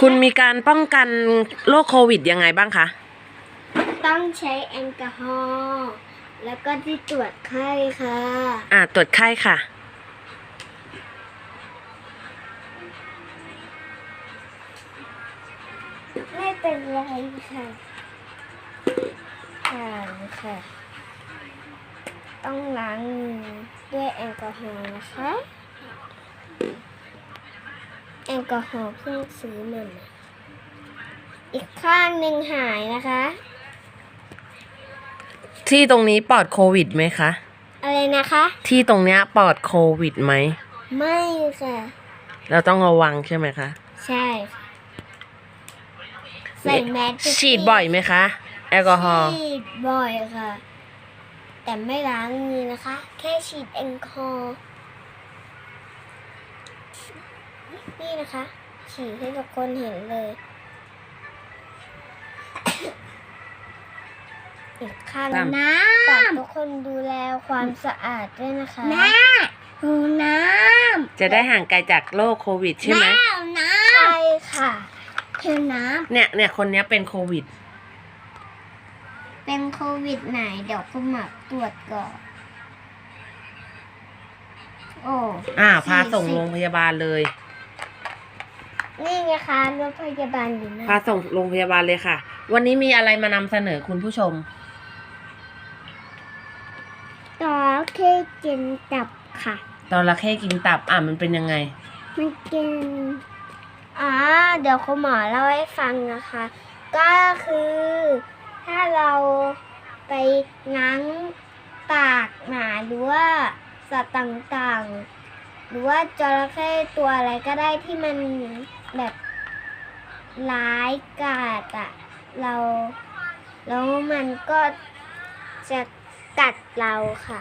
คุณมีการป้องกันโรคโควิดยังไงบ้างคะ ต้องใช้แอลกอฮอล์แล้วก็ที่ตรวจไข้ค่ะ อ่าตรวจไข้ค่ะ ไม่เป็นไรค่ะผ่านค่ะ ต้องล้างมือด้วยแอลกอฮอล์นะคะแอลกอฮอล์เพิ่งซื้อมาใหม่อีกข้างหนึ่งหายนะคะ ที่ตรงนี้ปลอดโควิดไหมคะ อะไรนะคะ ที่ตรงเนี้ยปลอดโควิดไหม ไม่ค่ะ เราต้องระวังใช่ไหมคะ ใช่ค่ะใส่แมสทุกฉีดบ่อยไหมคะ แอลกอฮอล์ ฉีดบ่อยค่ะ แต่ไม่ล้างมือนะคะ แค่ฉีดแอลกอฮอล์ นี่นะคะ ฉีดให้ทุกคนเห็นเลย อีกข้างน้ำ ฝากทุกคนดูแลความสะอาดด้วยนะคะน้ำดูน้จะได้ห่างไกลจากโรคโควิดำใช่ไหม น้ำใช่ค่ะคือน้ำเนี่ยเนี่ยคนเนี้ยเป็นโควิดเป็นโควิดไหน เดี๋ยวคุณหมอตรวจก่อน โอ้ อ่า พาสี่ส่งสิบโรงพยาบาลเลย นี่ไงคะรถพยาบาลอยู่นะพาส่งโรงพยาบาลเลยค่ะ วันนี้มีอะไรมานำเสนอคุณผู้ชมต่อแค่กินตับค่ะ ตอนระเข้กินตับอะมันเป็นยังไง มันกินอ่าเดี๋ยวคุณหมอเล่าให้ฟังนะคะ ก็คือ ถ้าเราไปง้างปากหมาหรือว่าสัตว์ต่างๆ หรือว่าจระเข้ตัวอะไรก็ได้ที่มัน แบบร้ายกาจอะเราแล้วมันก็จะกัดเราค่ะ